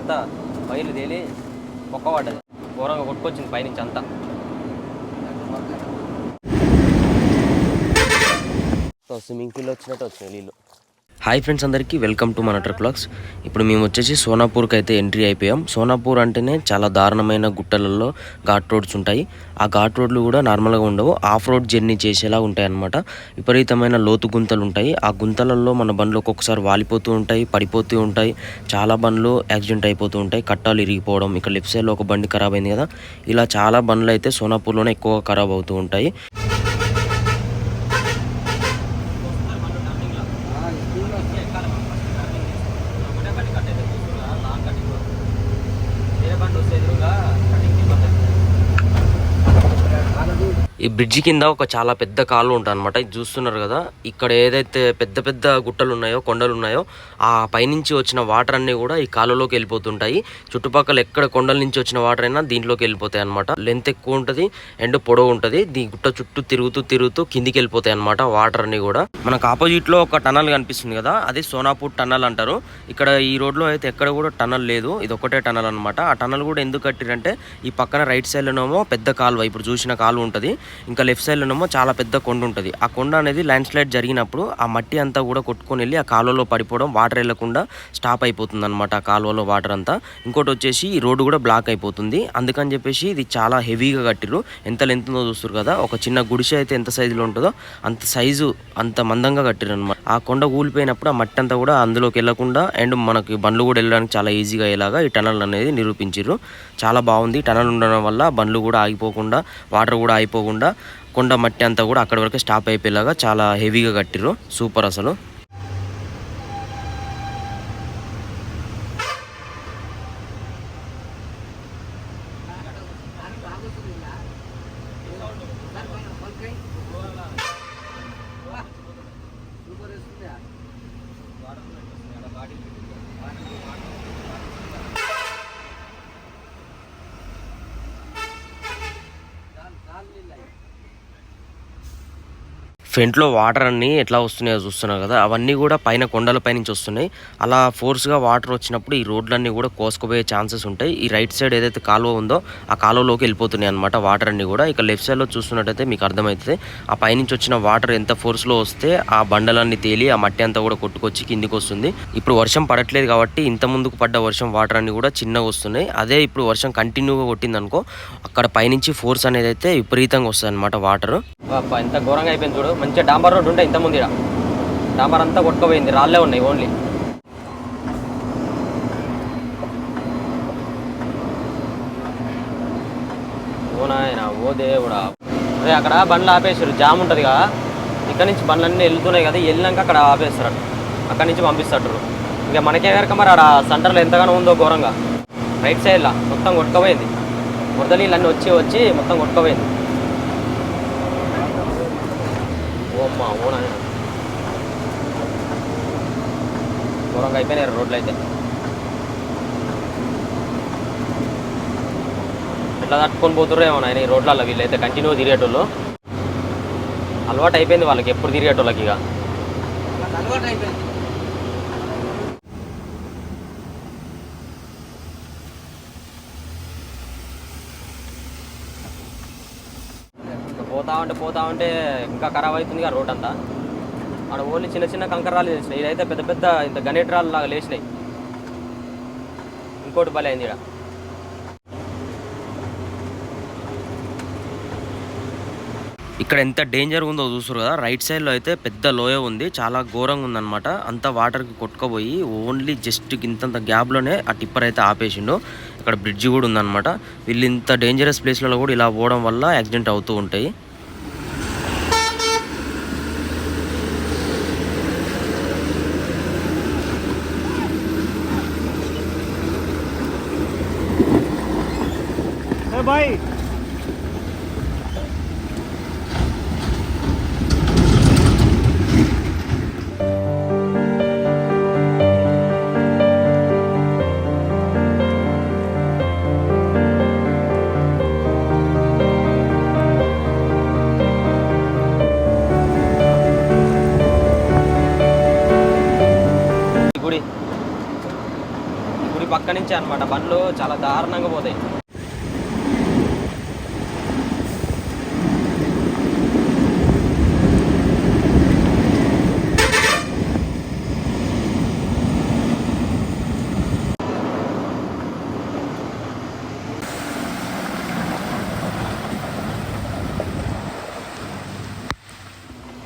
అంతా బయలు తేలి ఒక్క పడ్డది. ఘోరంగా కొట్టుకొచ్చింది పైనుంచి అంతా. స్విమ్మింగ్ పూల్ వచ్చినట్టు వచ్చినాయి నీళ్ళు. హాయ్ ఫ్రెండ్స్ అందరికీ వెల్కమ్ టు మన ట్రిప్ బ్లాగ్స్ ఇప్పుడు మేము వచ్చేసి సోనాపూర్కి అయితే ఎంట్రీ అయిపోయాం. సోనాపూర్ అంటేనే చాలా దారుణమైన గుట్టలలో ఘాట్ రోడ్స్ ఉంటాయి. ఆ ఘాట్ రోడ్లు కూడా నార్మల్గా ఉండవు. ఆఫ్ రోడ్ జర్నీ చేసేలా ఉంటాయి అన్నమాట విపరీతమైన లోతు గుంతలు ఉంటాయి. ఆ గుంతలలో మన బండ్లు ఒక్కొక్కసారి వాలిపోతూ ఉంటాయి పడిపోతూ ఉంటాయి. చాలా బండ్లు యాక్సిడెంట్ అయిపోతూ ఉంటాయి. కట్టాలు ఇరిగిపోవడం ఇక్కడ లెఫ్ట్ సైడ్లో ఒక బండి ఖరాబ్ అయింది కదా. ఇలా చాలా బండ్లు అయితే సోనాపూర్లోనే ఎక్కువగా ఖరాబ్ అవుతూ ఉంటాయి. ఈ బ్రిడ్జి కింద ఒక చాలా పెద్ద కాలువ ఉంటుంది అనమాట ఇది చూస్తున్నారు కదా ఇక్కడ ఏదైతే పెద్ద పెద్ద గుట్టలు ఉన్నాయో కొండలు ఉన్నాయో ఆ పైనుంచి వచ్చిన వాటర్ అన్ని కూడా ఈ కాలువలోకి వెళ్ళిపోతుంటాయి. చుట్టుపక్కల ఎక్కడ కొండల నుంచి వచ్చిన వాటర్ అయినా దీంట్లోకి వెళ్ళిపోతాయి అనమాట లెంత్ ఎక్కువ ఉంటుంది అండ్ పొడవు ఉంటుంది. దీ గుట్ట చుట్టూ తిరుగుతూ తిరుగుతూ కిందికి వెళ్ళిపోతాయి అనమాట వాటర్ అన్ని కూడా. మనకు ఆపోజిట్లో ఒక టనల్ కనిపిస్తుంది కదా అది సోనాపూర్ టనల్ అంటారు. ఇక్కడ ఈ రోడ్లో అయితే ఎక్కడ కూడా టనల్ లేదు ఇది ఒకటే టనల్ అనమాట ఆ టనల్ కూడా ఎందుకు కట్టిరంటే ఈ పక్కన రైట్ సైడ్ లోనేమో పెద్ద కాలువ ఇప్పుడు చూసిన కాలువ ఉంటుంది. ఇంకా లెఫ్ట్ సైడ్ లోనేమో చాలా పెద్ద కొండ ఉంటుంది. ఆ కొండ అనేది ల్యాండ్ స్లైడ్ జరిగినప్పుడు ఆ మట్టి అంతా కూడా కొట్టుకొని వెళ్ళి ఆ కాలువలో పడిపోవడం వాటర్ వాటర్ వెళ్ళకుండా స్టాప్ అయిపోతుంది అనమాట ఆ కాలువలో వాటర్ అంతా. ఇంకోటి వచ్చేసి ఈ రోడ్డు కూడా బ్లాక్ అయిపోతుంది. అందుకని చెప్పేసి ఇది చాలా హెవీగా కట్టిరు ఎంత లెంత్ ఉందో చూస్తారు కదా ఒక చిన్న గుడిసె అయితే ఎంత సైజులో ఉంటుందో అంత సైజు అంత మందంగా కట్టిరు అనమాట ఆ కొండ కూలిపోయినప్పుడు ఆ మట్టి అంతా కూడా అందులోకి వెళ్ళకుండా అండ్ మనకి బండ్లు కూడా వెళ్ళడానికి చాలా ఈజీగా అయ్యేలాగా ఈ టనల్ అనేది నిరూపించారు చాలా బాగుంది. టనల్ ఉండడం వల్ల బండ్లు కూడా ఆగిపోకుండా వాటర్ కూడా ఆగిపోకుండా కొండ మట్టి అంతా కూడా అక్కడి వరకు స్టాప్ అయిపోయేలాగా చాలా హెవీగా కట్టిరు సూపర్ అసలు. ఫెంట్లో వాటర్ అన్నీ ఎట్లా వస్తున్నాయో చూస్తున్నారు కదా అవన్నీ కూడా పైన కొండలపై నుంచి వస్తున్నాయి. అలా ఫోర్స్గా వాటర్ వచ్చినప్పుడు ఈ రోడ్లన్నీ కూడా కోసుకుపోయే ఛాన్సెస్ ఉంటాయి. ఈ రైట్ సైడ్ ఏదైతే కాలువ ఉందో ఆ కాలువలోకి వెళ్ళిపోతున్నాయి అనమాట వాటర్ అన్నీ కూడా. ఇక లెఫ్ట్ సైడ్లో చూస్తున్నట్టయితే మీకు అర్థమవుతుంది. ఆ పైనుంచి వచ్చిన వాటర్ ఎంత ఫోర్స్లో వస్తే ఆ బండలన్నీ తేలి ఆ మట్టి అంతా కూడా కొట్టుకొచ్చి కిందికి వస్తుంది. ఇప్పుడు వర్షం పడట్లేదు కాబట్టి ఇంత ముందుకు పడ్డ వర్షం వాటర్ అన్నీ కూడా చిన్నగా వస్తున్నాయి. అదే ఇప్పుడు వర్షం కంటిన్యూగా కొట్టిందనుకో అక్కడ పైనుంచి ఫోర్స్ అనేది అయితే విపరీతంగా వస్తుంది అనమాట వాటర్ ఎంత ఘోరంగా అయిపోయింది చూడు. మంచిగా డాంబర్ రోడ్ ఉంటే ఇంత ఇక్కడ డాంబర్ అంతా కొట్టుకుపోయింది రాళ్ళే ఉన్నాయి ఓన్లీ. ఓ ఓ దేవుడా. అదే అక్కడ బండ్లు ఆపేసారు జామ్ ఉంటుంది కదా. ఇక్కడ నుంచి బండ్లన్నీ వెళ్తున్నాయి కదా వెళ్ళినాక అక్కడ ఆపేస్తారు. అక్కడ నుంచి పంపిస్తారు ఇక మనకే కనుక మరి ఆడ సెంటర్లో ఎంతగానో ఉందో ఘోరంగా. రైట్ సైడ్లో మొత్తం కొట్టుకుపోయింది. వరద నీళ్ళు అన్నీ వచ్చి వచ్చి మొత్తం కొట్టుకుపోయింది. ఓమ్మా ఓ నాయన ఘోరంగా అయిపోయినాయి రోడ్లు అయితే. ఎట్లా తట్టుకొని పోతుర్రో ఏమో నాయన ఈ రోడ్లలో వీళ్ళైతే కంటిన్యూ తిరిగేటోళ్ళు. అలవాటు అయిపోయింది వాళ్ళకి ఎప్పుడు తిరిగేటోళ్ళకి ఇక. అలవాటు అయిపోయింది. ఉంటే పోతా ఉంటే ఇంకా ఖరాబ్ అవుతుంది ఆ రోడ్ అంతా. ఆడ ఓన్లీ చిన్న చిన్న కంకరాలు లేచినాయి ఇదైతే పెద్ద పెద్ద ఇంత గణేట్రాలు లాగా లేచినాయి. ఇంకోటి బలి అయింది ఇక్కడ ఇక్కడ ఎంత డేంజర్ ఉందో చూసారు కదా. రైట్ సైడ్లో అయితే పెద్ద లోయ ఉంది. చాలా ఘోరంగా ఉందన్నమాట. అంత వాటర్కి కొట్టుకుపోయి ఓన్లీ జస్ట్ ఇంతంత గ్యాప్లోనే ఆ టిప్పర్ అయితే ఆపేసిండు. ఇక్కడ బ్రిడ్జి కూడా ఉందన్నమాట. వీళ్ళు ఇంత డేంజరస్ ప్లేస్లలో కూడా ఇలా పోవడం వల్ల యాక్సిడెంట్ అవుతూ ఉంటాయి. అక్కడి నుంచి నుంచే అనమాట బండ్లు చాలా దారుణంగా పోతాయి.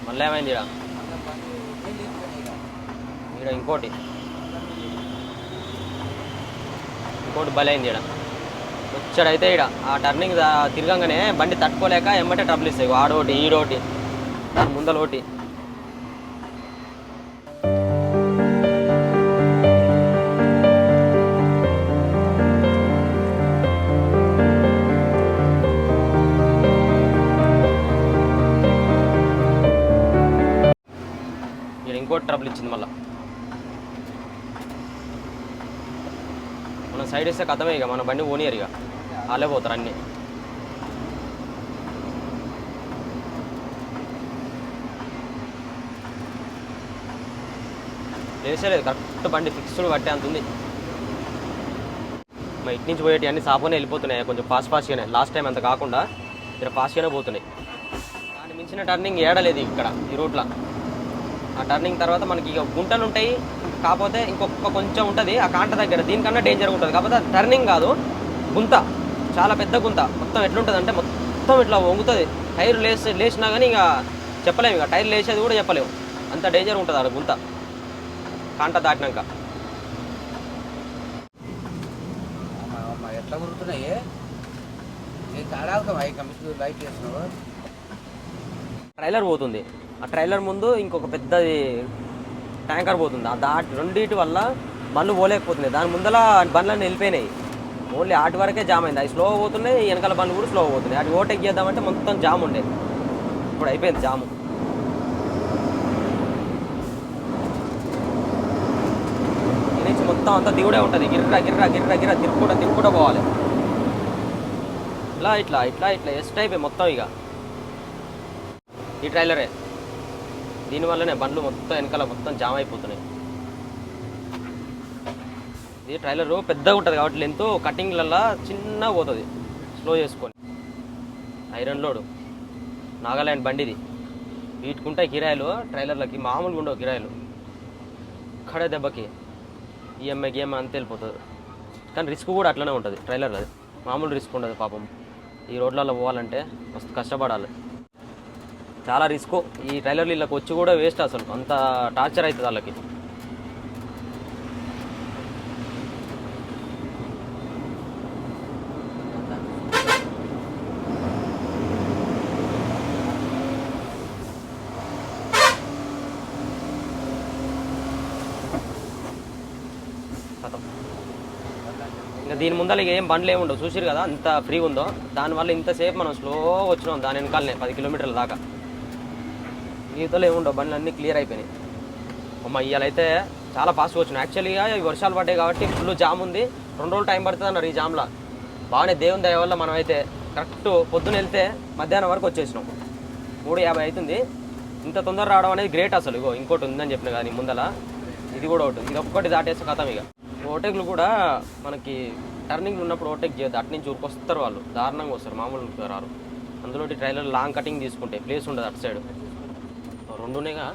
మళ్ళీ ఏమైంది ఇక్కడ ఇంకోటి. ఒకటి బలైంది ఈడ. వచ్చాడైతే ఈడ. ఆ టర్నింగ్ తిరగంగానే బండి తట్టుకోలేక ఎమ్మటే ట్రబుల్ ఇస్తాయి ఆడోటి ఈడోటి దాని ముందలోటి. ఈడ ఇంకోటి ట్రబుల్ ఇచ్చింది మళ్ళీ. సైడ్ ఇస్తే కథమే ఇక మన బండి ఓనియర్ ఇక. వాళ్ళే పోతారు అన్నీ. లేసేలేదు కరెక్ట్ బండి ఫిక్స్డ్ పట్టే అంత ఉంది. మా ఇటు నుంచి పోయేటి అన్ని సాపుగానే వెళ్ళిపోతున్నాయి కొంచెం ఫాస్ట్ ఫాస్ట్గానే లాస్ట్ టైం అంత కాకుండా ఇక్కడ ఫాస్ట్గానే పోతున్నాయి. దాన్ని మించిన టర్నింగ్ ఏడలేదు ఇక్కడ ఈ రూట్లో ఆ టర్నింగ్ తర్వాత మనకి ఇక గుంటలు ఉంటాయి కాకపోతే ఇంకొక కొంచెం ఉంటుంది ఆ కాంట దగ్గర. దీనికన్నా డేంజర్ ఉంటుంది. కాకపోతే అది టర్నింగ్ కాదు గుంత. చాలా పెద్ద గుంత. మొత్తం ఎట్లుంటుంది అంటే మొత్తం ఇట్లా వంగుతుంది. టైర్ లేసి లేచినా కానీ ఇక చెప్పలేము ఇక. టైర్ లేచేది కూడా చెప్పలేము అంత డేంజర్ ఉంటుంది ఆ గుంత. కాంట దాటినాక. ఎట్లా చేస్తున్నావు ట్రైలర్ పోతుంది. ఆ ట్రైలర్ ముందు ఇంకొక పెద్దది ట్యాంకర్ పోతుంది ఆ దాటి రెండింటి వల్ల బండ్లు పోలేకపోతున్నాయి దాని ముందల బండ్లన్నీ వెళ్ళిపోయినాయి ఓన్లీ ఆటి వరకే జామ్ అయింది అవి స్లో పోతున్నాయి వెనకాల బండ్లు కూడా స్లో పోతున్నాయి అటు ఓవర్టేక్ చేద్దామంటే మొత్తం జామ్ ఉండేది ఇప్పుడు అయిపోయింది జాము నుంచి మొత్తం అంతా దిగుడే ఉంటుంది గిర్రా గిర్రా గిర్రా గిర్రా తిరుక్కుంటా తిరుక్కుంటా పోవాలి ఇట్లా ఇట్లా ఇట్లా ఇట్లా ఎస్ట్ అయిపోయి మొత్తం ఇక ఈ ట్రైలరే దీనివల్లనే బండ్లు మొత్తం వెనకాల మొత్తం జామ్ అయిపోతున్నాయి. ఇది ట్రైలర్ పెద్దగా ఉంటుంది కాబట్టి లెంత్ కటింగ్లలో చిన్న పోతుంది. స్లో చేసుకొని. ఐరన్ లోడ్ నాగాల్యాండ్ బండిది వీటికుంటాయి కిరాయిలు ట్రైలర్లకి మామూలుగా ఉండవు కిరాయిలు. అక్కడే దెబ్బకి ఈఎంఐ గేమ్ అంత వెళ్ళిపోతుంది. కానీ రిస్క్ కూడా అట్లనే ఉంటుంది ట్రైలర్ అది. మామూలు రిస్క్ ఉండదు పాపం. ఈ రోడ్లలో పోవాలంటే మస్తు కష్టపడాలి. చాలా రిస్క్. ఈ ట్రైలర్లు వీళ్ళకి వచ్చి కూడా వేస్ట్ అసలు. అంత టార్చర్ అవుతుంది వాళ్ళకి. ఇంకా దీని ముందర ఇక ఏం బండ్లు ఏమి ఉండవు చూసిరు కదా అంత ఫ్రీ ఉందో. దానివల్ల ఇంతసేపు మనం స్లో వచ్చినాం. దాని వెనకాలనే పది కిలోమీటర్ల దాకా. ఈతలో ఏముండవు బండ్లు అన్నీ క్లియర్ అయిపోయినాయి. అమ్మ ఇవాళైతే చాలా ఫాస్ట్గా వచ్చినాయి. యాక్చువల్గా ఈ వర్షాలు పడ్డాయి కాబట్టి ఫుల్ జామ్ ఉంది. రెండు రోజులు టైం పడుతుంది అన్నారు ఈ జామ్లో బాగానే దేవుని దయ వల్ల మనం అయితే కరెక్ట్ పొద్దున వెళ్తే మధ్యాహ్నం వరకు వచ్చేసినాం. మూడు యాభై అవుతుంది. ఇంత తొందర రావడం అనేది గ్రేట్ అసలు. ఇగో ఇంకోటి ఉందని చెప్పిన కానీ ముందల. ఇది కూడా ఒకటి. ఇది ఒక్కటి దాటేస్తే కథం ఇక. ఓటెక్లు కూడా మనకి టర్నింగ్ ఉన్నప్పుడు ఓటెక్ చేయొద్దు. అటు నుంచి ఊరికొస్తారు వాళ్ళు. దారుణంగా వస్తారు. మామూలుగా రారు. అందులో ట్రైలర్ లాంగ్ కటింగ్ తీసుకుంటే ప్లేస్ ఉండదు అటు సైడ్ రెండు ఉన్నాయిగా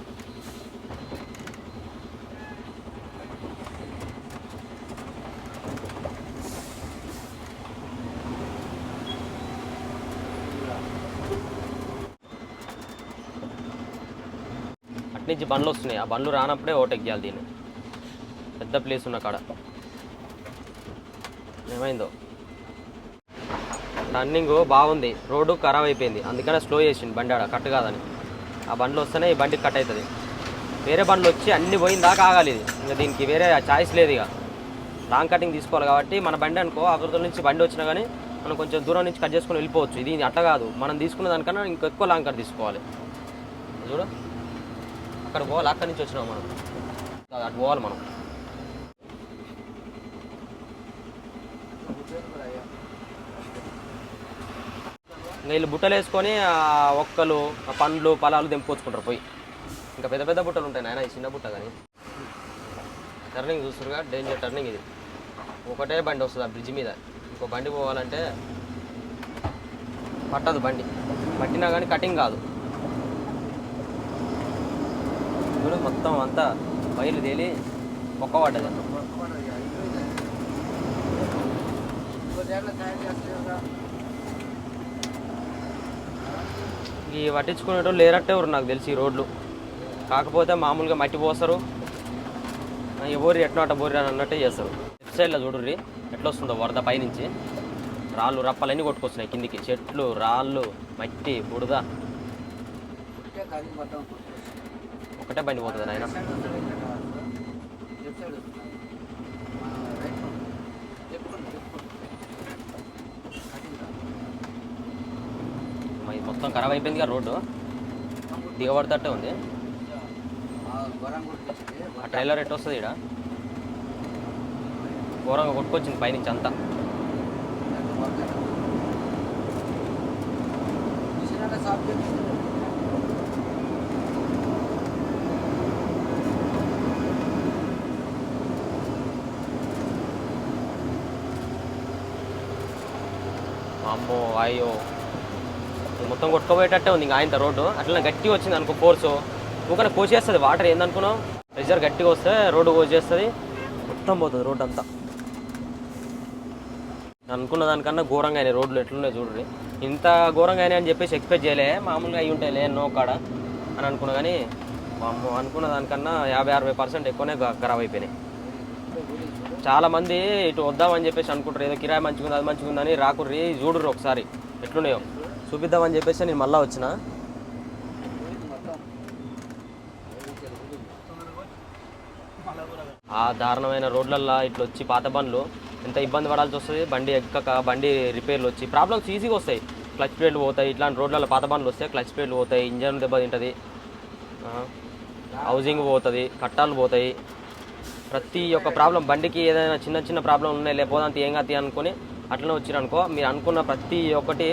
అట్నుంచి బండ్లు వస్తున్నాయి. ఆ బండ్లు రానప్పుడే ఓటెక్ చేయాలి దీన్ని. పెద్ద ప్లేస్ ఉన్న కాడ. ఏమైందో? రన్నింగ్ బాగుంది. రోడ్డు ఖరాబ్ అయిపోయింది. అందుకనే స్లో చేసింది బండి ఆడ. కట్ కాదని. ఆ బండ్లు వస్తేనే ఈ బండి కట్ అవుతుంది. వేరే బండ్లు వచ్చి అన్ని పోయిన దాకా ఆగాలి ఇది. ఇంకా దీనికి వేరే ఛాయిస్ లేదు ఇక. లాంగ్ కటింగ్ తీసుకోవాలి కాబట్టి మన బండి అనుకో అవతల నుంచి బండి వచ్చినా కానీ మనం కొంచెం దూరం నుంచి కట్ చేసుకొని వెళ్ళిపోవచ్చు. ఇది అట్లా కాదు. మనం తీసుకున్న దానికన్నా ఇంకా ఎక్కువ లాంగ్ కట్ తీసుకోవాలి. చూడు. అక్కడ పోవాలి అక్కడి నుంచి వచ్చినాం మనం. అటు పోవాలి మనం. ఇంకా వీళ్ళు బుట్టలు వేసుకొని ఆ ఒక్కలు ఆ పండ్లు పొలాలు తెంపుకొచ్చుకుంటారు పోయి. ఇంకా పెద్ద పెద్ద బుట్టలు ఉంటాయి నాయన ఈ చిన్న బుట్ట కానీ. టర్నింగ్ చూస్తురుగా డేంజర్ టర్నింగ్ ఇది. ఒకటే బండి వస్తుంది ఆ బ్రిడ్జ్ మీద. ఇంకో బండి పోవాలంటే పట్టదు బండి. పట్టినా కానీ కటింగ్ కాదు. చూడు మొత్తం అంతా బయలు తేలి ఒక్క పడ్డది ఈ పట్టించుకునేటోళ్ళు లేరట్టే ఎవరు నాకు తెలిసి ఈ రోడ్లు. కాకపోతే మామూలుగా మట్టి పోస్తారు. ఎవరు ఎట్లా అట్ట బోరి అని అన్నట్టే చేస్తారు. లెఫ్ట్ సైడ్లో చూడుర్రి ఎట్లా వస్తుందో వరద పైనుంచి. రాళ్ళు రప్పలన్నీ కొట్టుకొస్తున్నాయి కిందికి. చెట్లు రాళ్ళు మట్టి బుడద ఒకటే బండి పోతుంది నాయన లెఫ్ట్ సైడ్ వస్తుంది ఇక్కడ. లెఫ్ట్ సైడ్ వస్తుంది ఆ, రైట్ చెప్పుకోండి చెప్పుకోండి కటింగ్ కాదు. మరి మొత్తం ఖరాబ్ అయిపోయింది కదా రోడ్డు. దిగబడతట్టే ఉంది. ఆ, ట్రైలర్ ఎట్టు వస్తుంది ఇక్కడ ఘోరంగా కొట్టుకొచ్చింది పైనుంచి అంతా. అమ్మో అయ్యో. మొత్తం కొట్టుకోబోయేటట్టే ఉంది ఇంకా ఆయన రోడ్డు. అట్లా గట్టిగా వచ్చింది అనుకో ఫోర్స్ ఇంకా కోసేస్తుంది వాటర్ ఏందనుకున్నావు? ప్రెషర్ గట్టిగా వస్తే రోడ్డు కోసేస్తుంది మొత్తం పోతుంది రోడ్డు అంతా. అనుకున్న దానికన్నా ఘోరంగా అయినాయి. రోడ్లు ఎట్లున్నాయి చూడండి ఇంత ఘోరంగా అయినాయి అని చెప్పేసి ఎక్స్పెక్ట్ చేయలే. మామూలుగా అయి ఉంటాయి నో కాడ అని అనుకున్నా కానీ అమ్మో అనుకున్న దానికన్నా యాభై అరవై పర్సెంట్ ఎక్కువనే ఖరాబ్ అయిపోయినాయి. చాలామంది ఇటు వద్దామని చెప్పేసి అనుకుంటారు. ఏదో కిరాయి మంచిగా ఉంది అది మంచిగా ఉందని రాకుర్రి. చూడరు ఒకసారి. ఎట్లున్నాయో. చూపిద్దామని చెప్పేసి నేను మళ్ళీ వచ్చిన. ఆ దారుణమైన రోడ్లల్లో ఇట్లా వచ్చి పాత బండ్లు ఎంత ఇబ్బంది పడాల్సి వస్తుంది బండి ఎక్కక బండి రిపేర్లు వచ్చి ప్రాబ్లమ్స్ ఈజీగా వస్తాయి. క్లచ్ ప్లేట్లు పోతాయి ఇట్లాంటి రోడ్లలో పాత బండ్లు వస్తాయి క్లచ్ ప్లేట్లు పోతాయి ఇంజన్ దెబ్బ తింటుంది. హౌసింగ్ పోతుంది కట్టాలు పోతాయి. ప్రతి ఒక్క ప్రాబ్లం బండికి ఏదైనా చిన్న చిన్న ప్రాబ్లం ఉన్నాయి లేకపోతే అంత ఏం కాదు అనుకుని అట్లనే వచ్చిరనుకో మీరు అనుకున్న ప్రతి ఒక్కటి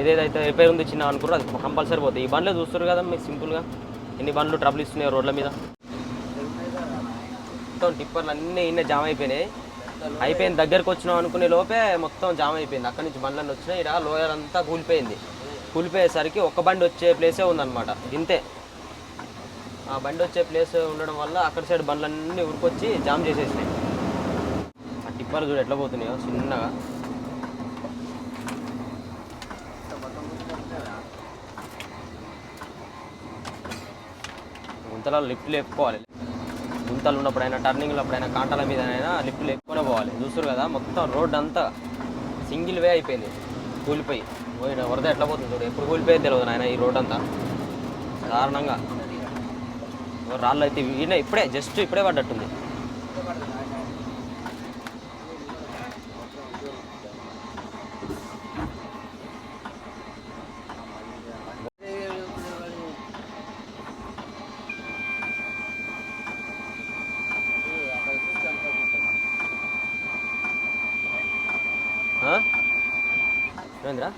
ఏదేదైతే రిపేర్ ఉంది చిన్న అనుకున్నారో అది కంపల్సరీ పోతుంది ఈ బండ్లే చూస్తారు కదా మీకు సింపుల్గా. ఎన్ని బండ్లు ట్రబుల్ ఇస్తున్నాయి రోడ్ల మీద. మొత్తం టిప్పర్లు అన్నీ ఇన్నే జామ్ అయిపోయినాయి. అయిపోయింది దగ్గరకు వచ్చినాం అనుకునే లోపే మొత్తం జామ్ అయిపోయింది. అక్కడి నుంచి బండ్లన్నీ వచ్చినాయి. ఇక్కడ లోయర్ అంతా కూలిపోయింది. కూలిపోయేసరికి ఒక బండి వచ్చే ప్లేసే ఉందన్నమాట. ఇంతే. ఆ బండి వచ్చే ప్లేస్ ఉండడం వల్ల అక్కడ సైడ్ బండ్లన్నీ ఉరికొచ్చి జామ్ చేసేసినాయి. ఆ టిప్పర్లు చూడు ఎట్లా పోతున్నాయో చిన్నగా. గుంతలలో లిఫ్ట్ లేపుకోవాలి గుంతలు ఉన్నప్పుడైనా టర్నింగ్ అప్పుడైనా కాంటాల మీద అయినా లిఫ్ట్ లేపుకొనే పోవాలి. చూస్తారు కదా మొత్తం రోడ్ అంతా సింగిల్ వే అయిపోయింది. కూలిపోయి. పోయిన వరద ఎట్లా పోతుంది చూడు ఎప్పుడు కూలిపోయేది తెలియదు నాయన ఈ రోడ్ అంతా. దారుణంగా రాళ్ళు అయితే ఈయన ఇప్పుడే జస్ట్ ఇప్పుడే పడ్డట్టుంది ఆ? ఏంద్రా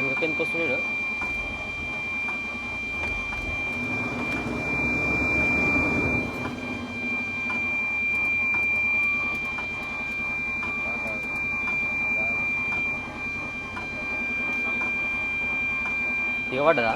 ఎందుకు ఎందుకు వస్తున్నాడు దిగబడ్డదా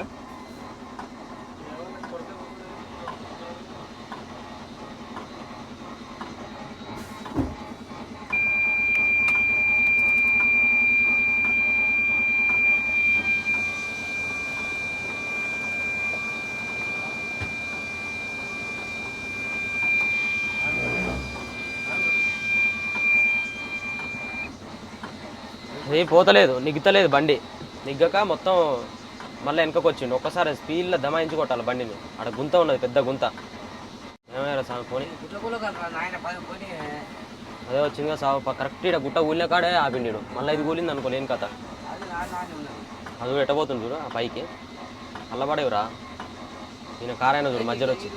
ఏ పోతలేదు నిగ్గుతలేదు బండి. నిగ్గక మొత్తం మళ్ళీ వెనకకు వచ్చిండు. ఒక్కసారి స్పీడ్లో దమాయించి కొట్టాలి బండిని. అక్కడ గుంత ఉన్నది పెద్ద గుంత. ఏమైనా సాగు పోనీ? కదా అదే సాగు కరెక్ట్ ఇక్కడ గుట్ట కూలిన కాడే ఆపిండు. మళ్ళీ ఇది కూలింది అనుకో లేని కథ. అది కూడా ఎట్టబోతుంది చూడు ఆ పైకి. అల్లబడేవురా? ఈయన కారైనా చూడు మధ్యలో వచ్చి.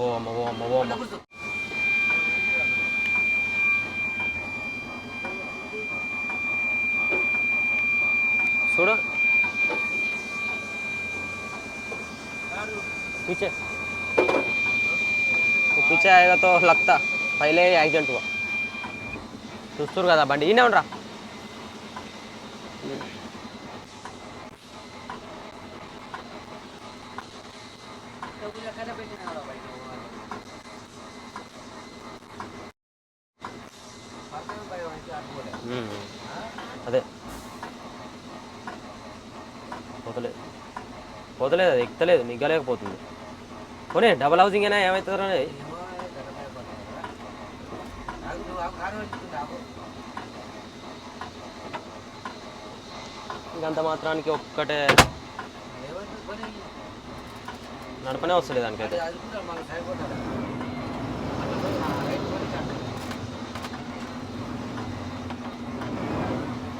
ఓ అమ్మ ఓ అమ్మ ఓ అమ్మ చూడు पीछे वो पीछे आएगा तो लगता पहले ही एक्सीडेंट हुआ చూస్తారు కదా బండి ఈయనే ఉండరా డబ్బులు ఎక్కడ పెట్టినాడు బయట పక్కన భయం అయితే అనుకోలే అదే పోతలేదు పోతలేదు అది ఎక్కలేదు మిగ్గలేకపోతుంది పోనీ డబల్ హౌసింగ్ అయినా ఏమవుతుందో ఇంకంత మాత్రానికి ఒక్కటే నడపనే వస్తుంది దానికైతే అది కూడా మన సైడ్ కొట్టాలి అట్లా పోయి నా రైట్ పోయి కాదు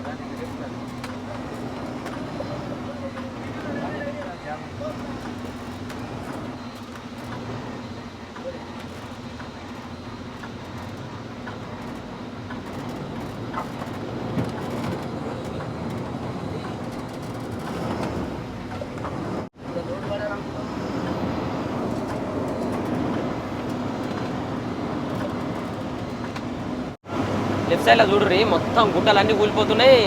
దానికి చెప్తాను రోడ్డు పడాలనుకుంటున్నాను లెఫ్ట్ సైడ్లో చూడరి మొత్తం గుట్టలన్నీ కూలిపోతున్నాయి.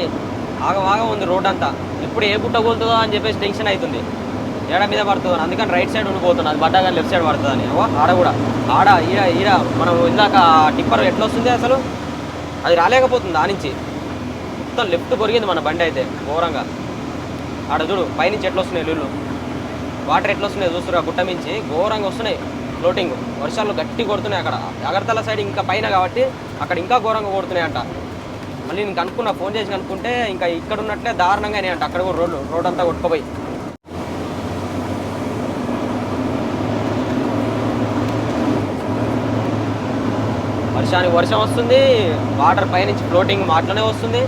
ఆగవాగా ఉంది రోడ్ అంతా. ఇప్పుడు ఏ గుట్ట కూలుతుందో అని చెప్పేసి టెన్షన్ అవుతుంది ఏడ మీద పడుతుంది అందుకని రైట్ సైడ్ ఉండిపోతుంది అది పడ్డా లెఫ్ట్ సైడ్ పడుతుంది ఆడ కూడా. ఆడ ఈడ ఈడ. మనం ఇందాక టిప్పర్ ఎట్లా వస్తుంది అసలు? అది రాలేకపోతుంది ఆ నుంచి. మొత్తం లెఫ్ట్ కొరిగింది మన బండి అయితే ఘోరంగా. ఆడ చూడు పైనుంచి ఎట్లా వస్తున్నాయి నీళ్ళు వాటర్ ఎట్లా వస్తున్నాయి చూస్తురా గుట్ట మించి? ఘోరంగా వస్తున్నాయి. ఫ్లోటింగ్. వర్షాలు గట్టి కొడుతున్నాయి అక్కడ. అగర్తల సైడ్ ఇంకా పైన కాబట్టి అక్కడ ఇంకా ఘోరంగా కొడుతున్నాయి అంట మళ్ళీ నేను కనుక్కున్నా ఫోన్ చేసి కనుక్కుంటే ఇంకా ఇక్కడ ఉన్నట్లే దారుణంగా అంట అక్కడ కూడా రోడ్లు రోడ్ అంతా కొట్టుకుపోయి. వర్షానికి వర్షం వస్తుంది వాటర్ పైనుంచి ఫ్లోటింగ్ అట్లనే వస్తుంది.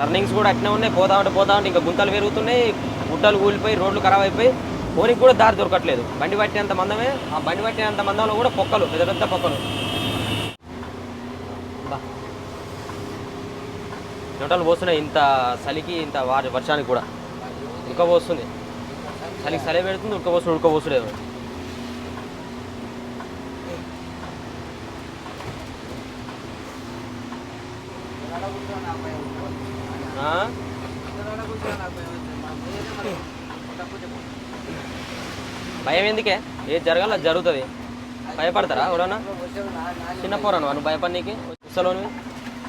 టర్నింగ్స్ కూడా అట్నే ఉన్నాయి పోతా ఉంటే పోతా ఉంటే ఇంకా గుంతలు పెరుగుతున్నాయి గుట్టలు కూలిపోయి రోడ్లు ఖరాబ్ అయిపోయి. పోనీకి కూడా దారి దొరకట్లేదు. బండి పట్టినంత మందమే ఆ బండి పట్టినంత మందంలో కూడా పొక్కలు పెద్ద పెద్ద పొక్కలు. బా. చెమటలు పోస్తున్నాయి ఇంత చలికి ఇంత వారి వర్షానికి కూడా. ఉడకపోస్తుంది చలికి చలి పెడుతుంది ఉడక పోస్తుంది. ఆ? భయం ఎందుకే? ఏది జరగాలో జరుగుతుంది. భయపడతారా ఎవడన్నా? చిన్న పోరాను నువ్వు భయపడి నీకు? ఉత్సలోని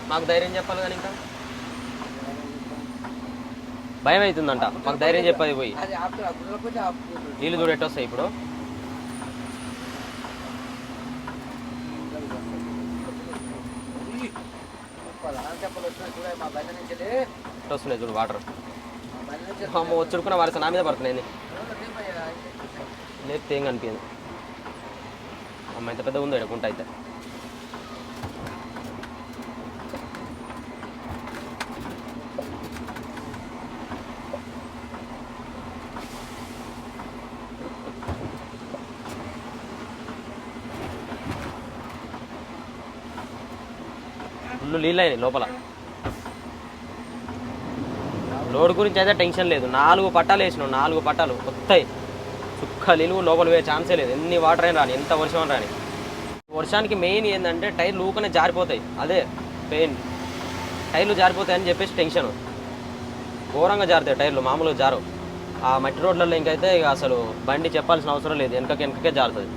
మాకు ధైర్యం చెప్పాలి కానీ ఇంకా. భయం అవుతుందంట. మాకు ధైర్యం చెప్పది పోయి. నీళ్ళు చూడేట్టు వస్తాయి ఇప్పుడు. వస్తున్నాయి చూడు వాటర్. వచ్చుకున్న బండి నా మీద పడుతున్నాయి లేపితే ఏం కనిపించదు. అమ్మ ఎంత పెద్ద ఉందో ఎడకుంట అయితే. ఫుల్ నీళ్ళు అయినాయి లోపల. లోడ్ గురించి అయితే టెన్షన్ లేదు. నాలుగు పట్టాలు వేసినావు నాలుగు పట్టాలు. వస్తాయి చుక్క నిలువు లోపల పోయే ఛాన్సే లేదు. ఎన్ని వాటర్ అయినా రాని ఎంత వర్షం రాని. వర్షానికి మెయిన్ ఏంటంటే టైర్లు ఊకనే జారిపోతాయి. అదే పెయిన్. టైర్లు జారిపోతాయి అని చెప్పేసి టెన్షన్. ఘోరంగా జారుతాయి టైర్లు మామూలుగా జారు ఆ మట్టి రోడ్లలో ఇంకైతే ఇక అసలు బండి చెప్పాల్సిన అవసరం లేదు. వెనకకి వెనకకే జారుతుంది.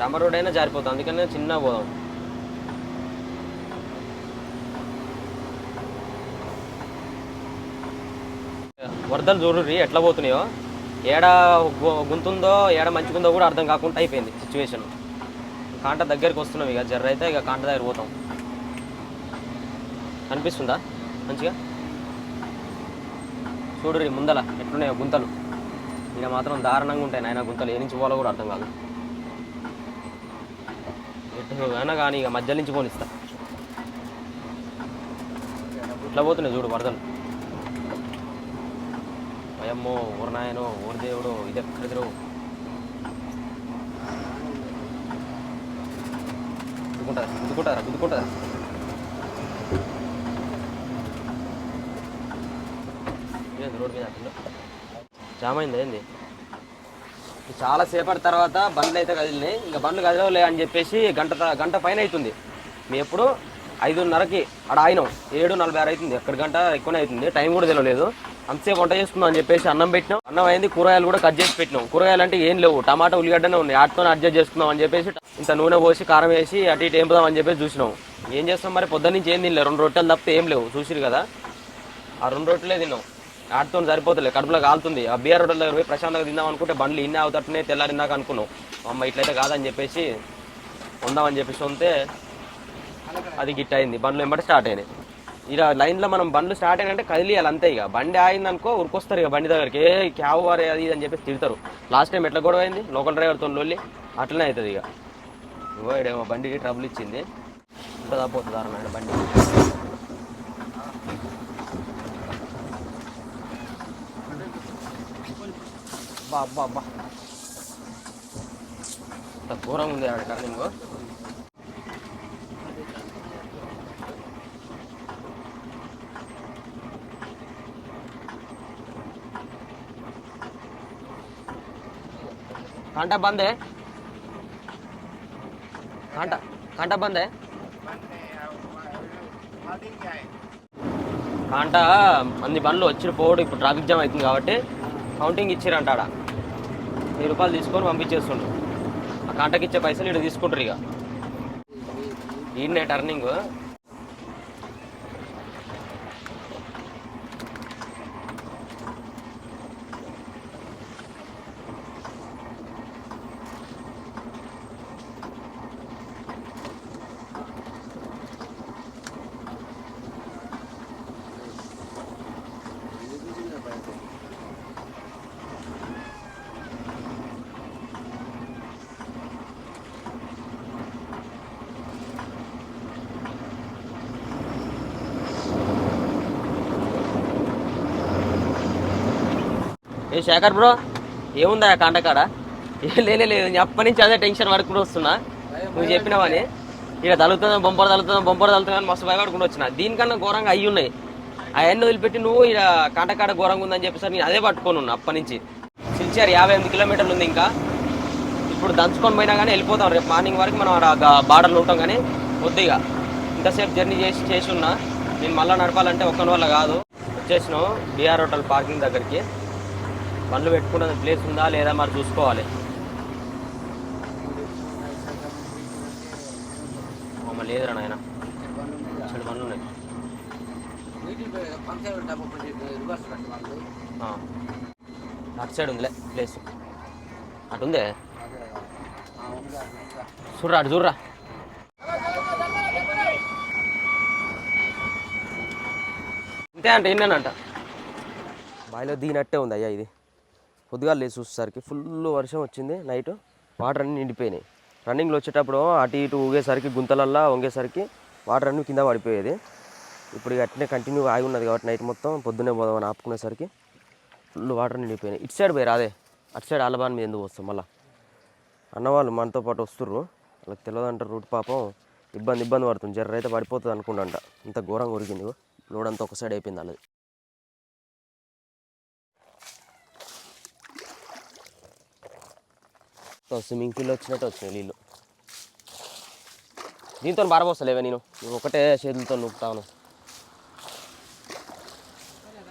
డాంబర్ రోడ్ అయినా జారిపోతుంది. అందుకనే చిన్న పోదాం. వరదలు చూడుర్రి ఎట్లా పోతున్నాయో? ఏడ గుంతుందో ఏడ మంచిగుందో కూడా అర్థం కాకుండా అయిపోయింది సిచ్యువేషన్ కాంట దగ్గరికి వస్తున్నాం ఇక జర్ర అయితే ఇక కాంట దగ్గర పోతాం. కనిపిస్తుందా? మంచిగా? చూడుర్రి ముందల ఎట్లున్నాయో గుంతలు. ఇక మాత్రం దారుణంగా ఉంటాయి నాయన గుంతలు. ఏ నుంచి పోవాలో కూడా అర్థం కాదు. ఎటు అయినా కానీ ఇక మధ్య నుంచి పోనిస్తా. ఇట్లా పోతున్నాయి చూడు వరదలు? భయమ్మో ఓరి నాయనో దేవుడు ఇది ఎక్కడిదిరు గుద్దుకుంటారా? గుద్దుకుంటారా? గుద్దుకుంటారా? ఏంది రోడ్డు మీద జామ్ అయిందా ఏంది? చాలాసేపటి తర్వాత బండ్లు అయితే కదిలినాయి. ఇంకా బండ్లు కదలవులే అని చెప్పేసి గంట గంట పైన అవుతుంది మేము ఎప్పుడు ఐదున్నరకి అక్కడ ఆయినాం ఏడు నలభై ఆరు అవుతుంది. ఎక్కడ గంట ఎక్కువనే అవుతుంది. టైం కూడా తెలియలేదు అంతసేపు వంట చేసుకుందాం అని చెప్పేసి అన్నం పెట్టినాం. అన్నం అయింది కూరగాయలు కూడా కట్ చేసి పెట్టినాం. కూరగాయలు అంటే ఏం లేవు. టమాటా ఉల్లిగడ్డనే ఉన్నాయి. వాటితో అడ్జస్ట్ చేసుకుందాం అని చెప్పేసి ఇంత నూనె పోసి కారం వేసి అటు ఇటు ఏంపుదాం అని చెప్పేసి చూసినాం. ఏం చేస్తాం మరి? పొద్దున్న నుంచి ఏం తినలేదు రెండు రొట్టెలు తప్పితే ఏం లేవు. చూసిరు కదా? ఆ రెండు రొట్టెలే తిన్నాం. ఆటితో సరిపోతలే. కడుపులో కాలుతుంది. ఆ బీఆర్ రోడ్ల దగ్గర పోయి ప్రశాంతంగా తిందాం అనుకుంటే బండ్లు ఇన్ని అవుతట్టునే తెల్లారిందాక అనుకున్నాం. అమ్మ ఇట్లయితే కాదని చెప్పేసి ఉందామని చెప్పేసి ఉంటే అది గిట్ అయింది. బండ్లు వెంబడి స్టార్ట్ అయినాయి. ఇలా లైన్లో మనం బండ్లు స్టార్ట్ అయినంటే కదిలియాలి అంతే ఇక. బండి ఆయిందనుకో అనుకో ఉరికొస్తారు ఇక బండి దగ్గరికి. ఏ క్యాబ్ వారే అది ఇది అని చెప్పేసి తిడతారు. లాస్ట్ టైం ఎట్లా గొడవ అయింది? లోకల్ డ్రైవర్తో లొల్లి అట్లనే అవుతుంది ఇక. ఇగో ఈడేమో బండికి ట్రబుల్ ఇచ్చింది. ఉంటుందా తప్పవుతుంది అన్నాడు బండి. అబ్బా అబ్బా అబ్బా. ఇంత ఘోరంగా ఉంది ఆడ టర్నింగ్ కంట బందే కంట కంట బందే కంట అన్ని బండ్లు వచ్చి పోడు ఇప్పుడు ట్రాఫిక్ జామ్ అవుతుంది కాబట్టి కౌంటింగ్ ఇచ్చిరంటాడ? వెయ్యి రూపాయలు తీసుకొని పంపించేస్తుండ్రు. ఆ కంటకి ఇచ్చే పైసలు ఇక్కడ తీసుకుంటారు ఇక ఈయనే టర్నింగ్. శేఖర్ బ్రో ఏముందా కాంటకాడ లేనే లేదు. నేను అప్పటి నుంచి అదే టెన్షన్ పడుకుంటూ వస్తున్నా. నువ్వు చెప్పినావని. ఇక తలుగుతుందా బొంపర తలుగుతుందా బొంపర తలుగుతుందా మస్తు భయపడుకుంటూ వచ్చిన. దీనికన్నా ఘోరంగా అయ్యి ఉన్నాయి. అవన్నీ వదిలిపెట్టి నువ్వు ఇక కాంటకాడ ఘోరంగా ఉందని చెప్పేసరి నేను అదే పట్టుకొని ఉన్నా అప్పటి నుంచి. సిల్చారు యాభై ఎనిమిది కిలోమీటర్లు ఉంది ఇంకా. ఇప్పుడు దంచుకొని పోయినా కానీ వెళ్ళిపోతాం. రేపు మార్నింగ్ వరకు మనం ఆడ బార్డర్లో ఉంటాం కానీ కొద్దిగా ఇంతసేపు జర్నీ చేసి చేసి ఉన్నా. నేను మళ్ళీ నడపాలంటే ఒక్కని వల్ల కాదు. వచ్చేసినాం బీఆర్ హోటల్ పార్కింగ్ దగ్గరికి. బండ్లు పెట్టుకునే ప్లేస్ ఉందా లేదా మరి చూసుకోవాలి. మమ్మల్ని లేదురా నాయన. చెడు బండ్లు ఉన్నాయి. అటు సైడ్ ఉందిలే ప్లేస్ అటు ఉందే చూడరా అటు చూడరా. ఇంతే అంటే ఏంటంట బాయిలో దిగినట్టే ఉంది అయ్యా ఇది. పొద్దుగా లేచి చూసేసరికి. ఫుల్ వర్షం వచ్చింది నైట్ వాటర్ అన్నీ నిండిపోయినాయి. రన్నింగ్లో వచ్చేటప్పుడు అటు ఇటు ఊగేసరికి గుంతలల్లా వంగేసరికి వాటర్ అన్నీ కింద పడిపోయేది. ఇప్పుడు అట్నే కంటిన్యూ ఆగి ఉన్నది కాబట్టి నైట్ మొత్తం పొద్దున్నే పోదామని ఆపుకునేసరికి ఫుల్ వాటర్ నిండిపోయినాయి. ఇటు సైడ్ పోయి రాదే. అటు సైడ్ ఆలబాన్ మీద ఎందుకు వస్తాం మళ్ళీ? అన్నవాళ్ళు మనతో పాటు వస్తుర్రు. వాళ్ళకి తెలియదు అంటారు రూట్ పాపం. ఇబ్బంది ఇబ్బంది పడుతుంది. జర్ర అయితే పడిపోతుంది అనుకుంటా ఇంత ఘోరంగా ఉరిగింది లోడ్ అంతా ఒక సైడ్ అయిపోయింది వాళ్ళది. స్విమ్మింగ్ పూల్లో వచ్చినట్టు వచ్చినాయి నీళ్ళు. దీంతో బారబోస్తలేవే నేను. ఒకటే చేతులతో నూపుతాను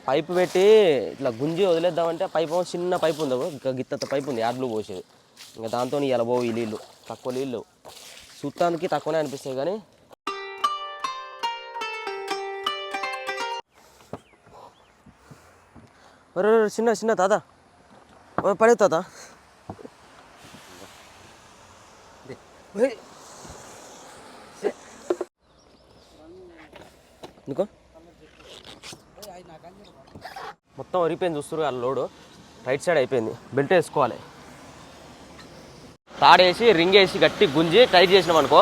పైపు పెట్టి ఇట్లా గుంజి వదిలేద్దామంటే పైపు చిన్న పైపు ఉంది ఇంకా గిత్తంత పైపు ఉంది యాడ్లు పోసేది. ఇంకా దాంతో ఇలా పోవు ఈ నీళ్ళు తక్కువ నీళ్ళు. చూడటానికి తక్కువనే అనిపిస్తాయి కానీ. ఒరే చిన్న చిన్న తాత. పడే తాత. ఎందుకో? మొత్తం వరిపోయింది చూస్తారు ఆ లోడు. రైట్ సైడ్ అయిపోయింది. బెల్ట్ వేసుకోవాలి. తాడేసి రింగ్ వేసి గట్టి గుంజి టైట్ చేసినాం అనుకో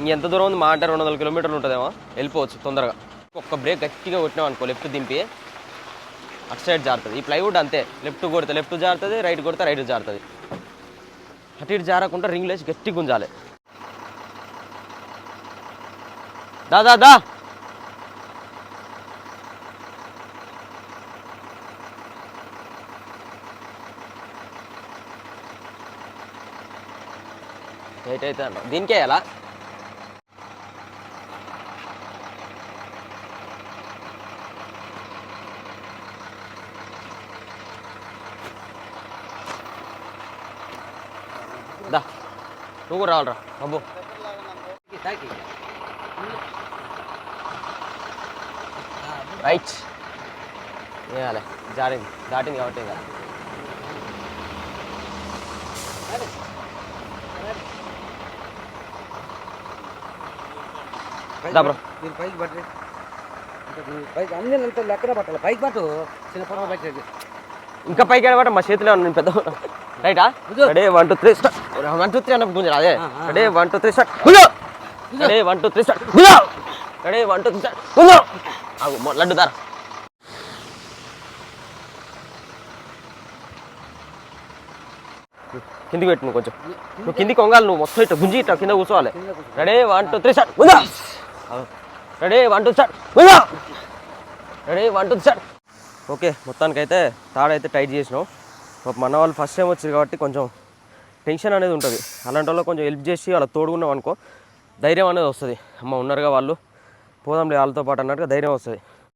ఇంకెంత దూరం ఉంది మా అంటే రెండు వందల కిలోమీటర్లు ఉంటుందేమో. వెళ్ళిపోవచ్చు తొందరగా. ఒక్క బ్రేక్ గట్టిగా కొట్టినాం అనుకో లెఫ్ట్ దింపి అటు సైడ్ జారుతుంది. ఈ ప్లైవుడ్ అంతే. లెఫ్ట్ కొడితే లెఫ్ట్ జారుతుంది రైట్ కొడితే రైట్ జారుతుంది. అటు ఇటు జారకుండా రింగ్లు వేసి గట్టి గుంజాలి. దా దా దా. దీనికే ఎలా నువ్వు కూడా రావాలరా. అబ్బో. రైట్. వేయాలి జారింది. దాటింది కాబట్టి ఇంకా. దా బ్రో. మీరు పైకి పట్టండి. పైకి అన్ని అంత లెక్కన పట్టాలి. పైకి పట్టు. చిన్న పట్టేది ఇంకా పైకి వెళ్ళబట్ట మా చేతిలో ఉంది పెద్ద రైటా ready one two three start one two three అన్నప్పుడు గుంజరా అదే ready one two three start గుంజో ready one two three start గుంజో ready one two three start గుంజో మొ- లడ్డు దారా కిందికి పెట్టు నువ్వు కొంచెం నువ్వు కిందికి వంగాలి నువ్వు మొత్తం ఇట్లా గుంజి ఇట్లా కింద కూర్చోవాలి ready one two three start గుంజో ready one two start గుంజో ready one two start okay మొత్తానికైతే తాడైతే టైట్ చేసినాం పాపం మన వాళ్ళు ఫస్ట్ టైం వచ్చారు కాబట్టి కొంచెం టెన్షన్ అనేది ఉంటుంది. అలాంటి వాళ్ళు కొంచెం హెల్ప్ చేసి వాళ్ళ తోడుకున్నాం అనుకో ధైర్యం అనేది వస్తుంది. అమ్మ ఉన్నారుగా వాళ్ళు. పోదాంలే వాళ్ళతో పాటు అన్నట్టుగా ధైర్యం వస్తుంది.